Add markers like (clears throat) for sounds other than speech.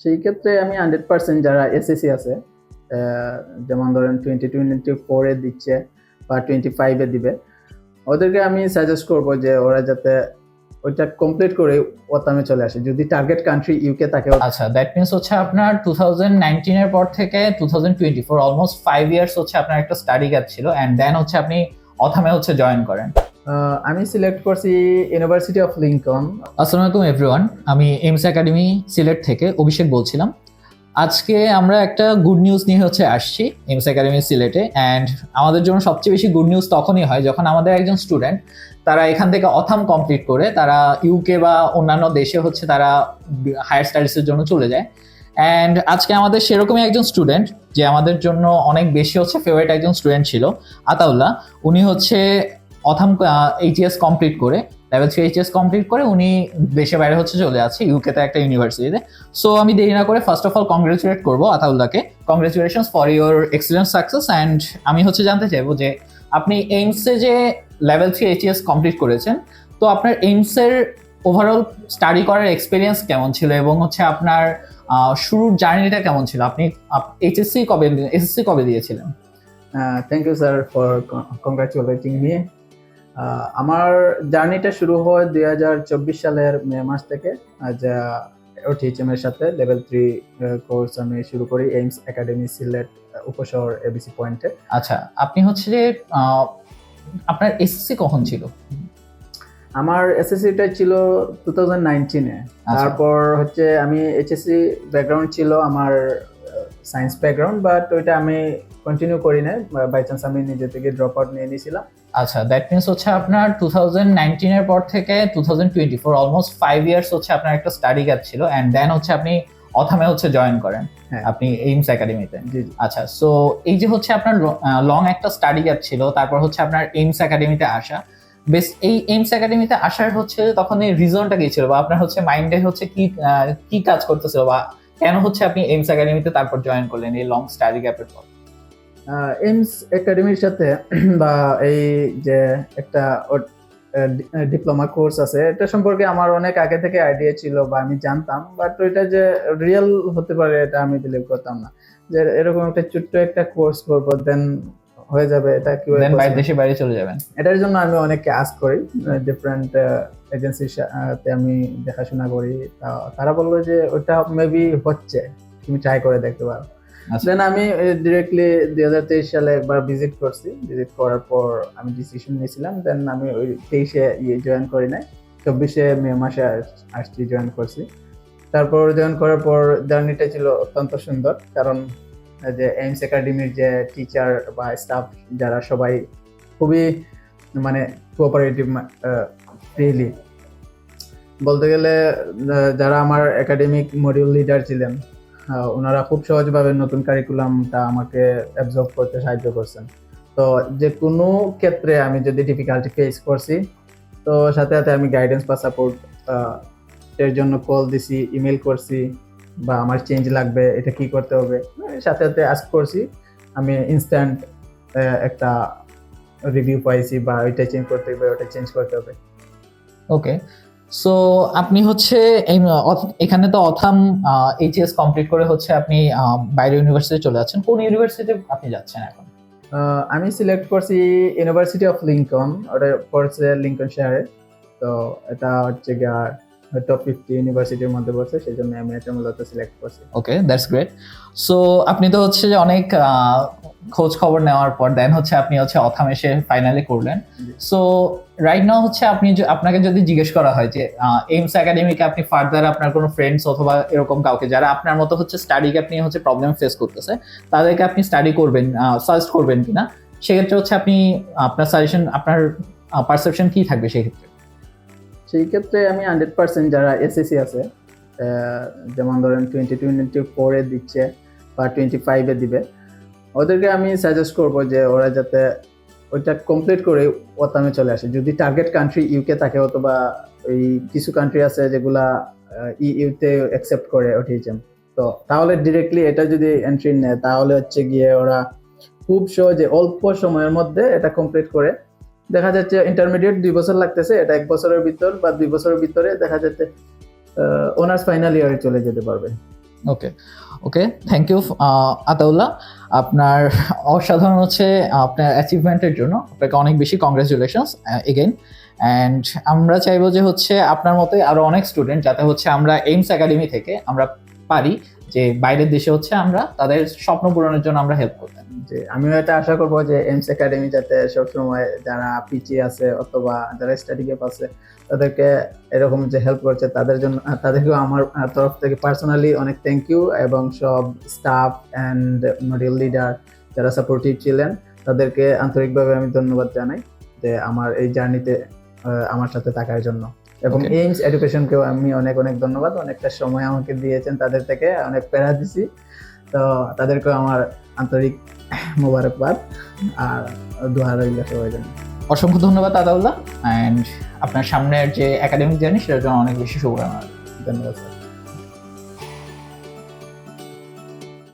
সেই ক্ষেত্রে আমি হান্ড্রেড পার্সেন্ট যারা এসএসসি আছে যেমন ধরেন টোয়েন্টি টোয়েন্টি ফোরে দিচ্ছে বা টোয়েন্টি ফাইভে দিবে, ওদেরকে আমি সাজেস্ট করব যে ওরা যাতে ওইটা কমপ্লিট করে ওতামে চলে আসে। যদি টার্গেট কান্ট্রি ইউকে থাকে আচ্ছা দ্যাট মিনস হচ্ছে আপনার টু থাউজেন্ড নাইনটিনের পর থেকে two thousand almost five years হচ্ছে আপনার একটা স্টাডি গ্যাপ ছিল অ্যান্ড দেন হচ্ছে আপনি অথামে হচ্ছে জয়েন করেন। আমি সিলেক্ট করছি ইউনিভার্সিটি অফ লিঙ্কন আসসালামু আলাইকুম এভরিওয়ান আমি এমস একাডেমি সিলেট থেকে অভিষেক বলছিলাম। আজকে আমরা একটা গুড নিউজ নিয়ে হচ্ছে আসছি এমস একাডেমি সিলেটে অ্যান্ড আমাদের জন্য সবচেয়ে বেশি গুড নিউজ তখনই হয় যখন আমাদের একজন স্টুডেন্ট তারা এখান থেকে অথাম কমপ্লিট করে, তারা ইউকে বা অন্যান্য দেশে হচ্ছে তারা হায়ার স্টাডিজের জন্য চলে যায়। অ্যান্ড আজকে আমাদের সেরকমই একজন স্টুডেন্ট যে আমাদের জন্য অনেক বেশি হচ্ছে ফেভারিট একজন স্টুডেন্ট ছিল, আতাউল্লাহ। উনি হচ্ছে অথাম এইচএস কমপ্লিট করে লেভেল থ্রি এইচএস কমপ্লিট করে উনি দেশে বাইরে হচ্ছে চলে আছে ইউকেতে একটা ইউনিভার্সিটিতে সো আমি দেরি না করে ফার্স্ট অফ অল কংগ্রেচুলেট করব আতাউল্লাহকে congratulation for your excellent success and আমি হচ্ছে জানতে চাইব যে আপনি এইমসে যে লেভেল থ্রি এইচএস কমপ্লিট করেছেন, তো আপনার এইমসের ওভারঅল স্টাডি করার এক্সপিরিয়েন্স কেমন ছিল এবং হচ্ছে আপনার শুরুর জার্নিটা কেমন ছিল? আপনি এইচএসসি কবে এসএসসি কবে দিয়েছিলেন? Thank you sir for congratulating me আমার জার্নিটা শুরু হয় দুই হাজার চব্বিশ সালের মে মাস থেকে যা এর সাথে লেভেল থ্রি কোর্স আমি শুরু করি AIMS academy Sylhet Upashahar ABC পয়েন্টে আচ্ছা আপনি হচ্ছে যে আপনার এসএসসি কখন ছিল? আমার এসএসসিটা ছিল টু থাউজেন্ড নাইনটিনে তারপর হচ্ছে আমি এইচএসসি ব্যাকগ্রাউন্ড ছিল আমার সায়েন্স ব্যাকগ্রাউন্ড বাট ওইটা আমি কন্টিনিউ করি না বাই চান্স আমি নিজে থেকে ড্রপ আউট নিয়ে নিয়েছিলাম। আচ্ছা দ্যাট মিনস হচ্ছে আপনার টু থাউজেন্ড নাইনটিনের পর থেকে two thousand twenty four almost five years হচ্ছে আপনার একটা স্টাডি গ্যাপ ছিল অ্যান্ড দেন হচ্ছে আপনি অথামে হচ্ছে জয়েন করেন হ্যাঁ। আপনি এইমস একাডেমিতে আচ্ছা সো এই যে হচ্ছে আপনার লং একটা স্টাডি গ্যাপ ছিল তারপর হচ্ছে আপনার এইমস একাডেমিতে আসা। বেশ এই এইমস একাডেমিতে আসার হচ্ছে তখন এই রিজনটা কি ছিল বা আপনার হচ্ছে মাইন্ডে হচ্ছে কি কি কাজ করতেছিল বা কেন হচ্ছে আপনি এইমস একাডেমিতে তারপর জয়েন করলেন এই লং স্টাডি গ্যাপের পর? এইমস একাডেমির সাথে (clears throat) বা এই যে একটা ডিপ্লোমা কোর্স আছে এটা সম্পর্কে আমার অনেক আগে থেকে আইডিয়া ছিল বা আমি জানতাম বাট ওইটা যে রিয়েল হতে পারে এটা আমি বিলিভ করতাম না। যে এরকম একটা ছোট্ট একটা কোর্স করব দেন হয়ে যাবে এটা কি দেন বাইরে দেশে বাইরে চলে যাবেন। এটার জন্য আমি অনেককে আস করি ডিফারেন্ট এজেন্সির সাথে আমি দেখাশোনা করি তারা বলল যে ওটা মেবি হচ্ছে তুমি ট্রাই করে দেখতে পারো। দেন আমি ডিরেক্টলি দুই হাজার তেইশ সালে একবার ভিজিট করছি। ভিজিট করার পর আমি ডিসিশন নিয়েছিলাম। দেন আমি ওই তেইশে ইয়ে জয়েন করি নাই। চব্বিশে মে মাসে আস- আসছি জয়েন করছি। তারপর জয়েন করার পর জার্নিটা ছিল অত্যন্ত সুন্দর। কারণ যে এইমস একাডেমির যে টিচার বা স্টাফ যারা সবাই খুবই মানে কোঅপারেটিভ রিয়েলি বলতে গেলে যারা আমার একাডেমিক মডিউল লিডার ছিলেন ওনারা খুব সহজভাবে নতুন কারিকুলামটা আমাকে অ্যাবজর্ব করতে সাহায্য করছেন। তো যে কোনো ক্ষেত্রে আমি যদি ডিফিকাল্টি ফেস করছি, তো সাথে সাথে আমি গাইডেন্স বা সাপোর্ট এর জন্য কল দিছি ইমেল করছি, বা আমার চেঞ্জ লাগবে, এটা কি করতে হবে সাথে সাথে আস্ক করছি। আমি ইনস্ট্যান্ট একটা রিভিউ পাইছি বা ওইটা চেঞ্জ করতে হবে ওটা চেঞ্জ করতে হবে। ওকে সো আপনি হচ্ছে এখানে তো অথাম এইচএস কমপ্লিট করে হচ্ছে আপনি বাইরে ইউনিভার্সিটি চলে যাচ্ছেন। কোন ইউনিভার্সিটি আপনি যাচ্ছেন এখন? আমি সিলেক্ট করছি ইউনিভার্সিটি অফ লিঙ্কন ওটা পড়ছে লিঙ্কন শহরে তো এটা হচ্ছে গিয়া টপ ফিফটি ইউনিভার্সিটির মধ্যে পড়ছে সেই জন্য আমি এটা মূলত সিলেক্ট করছি। ওকে দ্যাটস গ্রেট সো আপনি তো হচ্ছে যে অনেক খোঁজ খবর নেওয়ার পর দেন হচ্ছে আপনি হচ্ছে অথাম এসে ফাইনালি করলেন। সো রাইট নাও হচ্ছে আপনি আপনাকে যদি জিজ্ঞেস করা হয় যে এইমস একাডেমিকে আপনি ফার্দার আপনার কোনো ফ্রেন্ডস অথবা এরকম কাউকে যারা আপনার মতো হচ্ছে স্টাডি গ্যাপ নিয়ে হচ্ছে প্রবলেম ফেস করতেছে তাদেরকে আপনি স্টাডি করবেন সাজেস্ট করবেন কিনা সেক্ষেত্রে হচ্ছে আপনি আপনার সাজেশন আপনার পারসেপশন কি থাকবে সেক্ষেত্রে? সেই ক্ষেত্রে আমি হান্ড্রেড পার্সেন্ট যারা এসএসসি আছে যেমন ধরেন টোয়েন্টি টোয়েন্টি ফোরে দিচ্ছে বা টোয়েন্টি ফাইভে দিবে, ওদেরকে আমি সাজেস্ট করব যে ওরা যাতে ওইটা কমপ্লিট করে ওতামে চলে আসে। যদি টার্গেট কান্ট্রি ইউকে থাকে অথবা ওই কিছু কান্ট্রি আছে যেগুলা ইউতে অ্যাকসেপ্ট করে ওটিএচএম তো তাহলে ডিরেক্টলি এটা যদি এন্ট্রি নেয়, তাহলে হচ্ছে গিয়ে ওরা খুব সহজে অল্প সময়ের মধ্যে এটা কমপ্লিট করে দেখা যাচ্ছে ইন্টারমিডিয়েট দুই বছর লাগতেছে, এটা এক বছরের ভিতর বা দুই বছরের ভিতরে দেখা যাচ্ছে অনার্স ফাইনাল ইয়ারে চলে যেতে পারবে। Okay okay thank you Ataullah. আপনার (laughs) অসাধারণ হচ্ছে আপনার অ্যাচিভমেন্টের জন্য। আপনাকে অনেক বেশি কংগ্রেচুলেশনস এগেন অ্যান্ড আমরা চাইব যে হচ্ছে আপনার মতোই আরও অনেক স্টুডেন্ট যাতে হচ্ছে আমরা এইমস একাডেমি থেকে আমরা পারি। যে বাইরের দেশে হচ্ছে আমরা তাদের স্বপ্ন পূরণের জন্য আমরা হেল্প করতে যে আমিও এটা আশা করব যে এমস একাডেমি যাতে সবসময় যারা পিছিয়ে আছে অথবা যারা স্টাডি গ্যাপ আছে, তাদেরকে এরকম যে হেল্প করছে, তাদের জন্য, তাদেরকেও আমার তরফ থেকে পার্সোনালি অনেক থ্যাংক ইউ এবং সব স্টাফ অ্যান্ড মডেল লিডার যারা সাপোর্টিভ ছিলেন, তাদেরকে আন্তরিকভাবে আমি ধন্যবাদ জানাই যে আমার এই জার্নিতে আমার সাথে থাকার জন্য। এবং. এইমস এডুকেশনকেও আমি অনেক অনেক ধন্যবাদ। অনেকটা সময় আমাকে দিয়েছেন তাদের থেকে অনেক প্যারা দিছি। তো তাদেরকেও আমার আন্তরিক মোবারকবাদ আর দোয়া রইল সবাই জন্য অসংখ্য ধন্যবাদ আদাউল্লাহ অ্যান্ড আপনার সামনের যে একাডেমিক জার্নি সেটার জন্য অনেক বেশি শুভকামনা। ধন্যবাদ স্যার।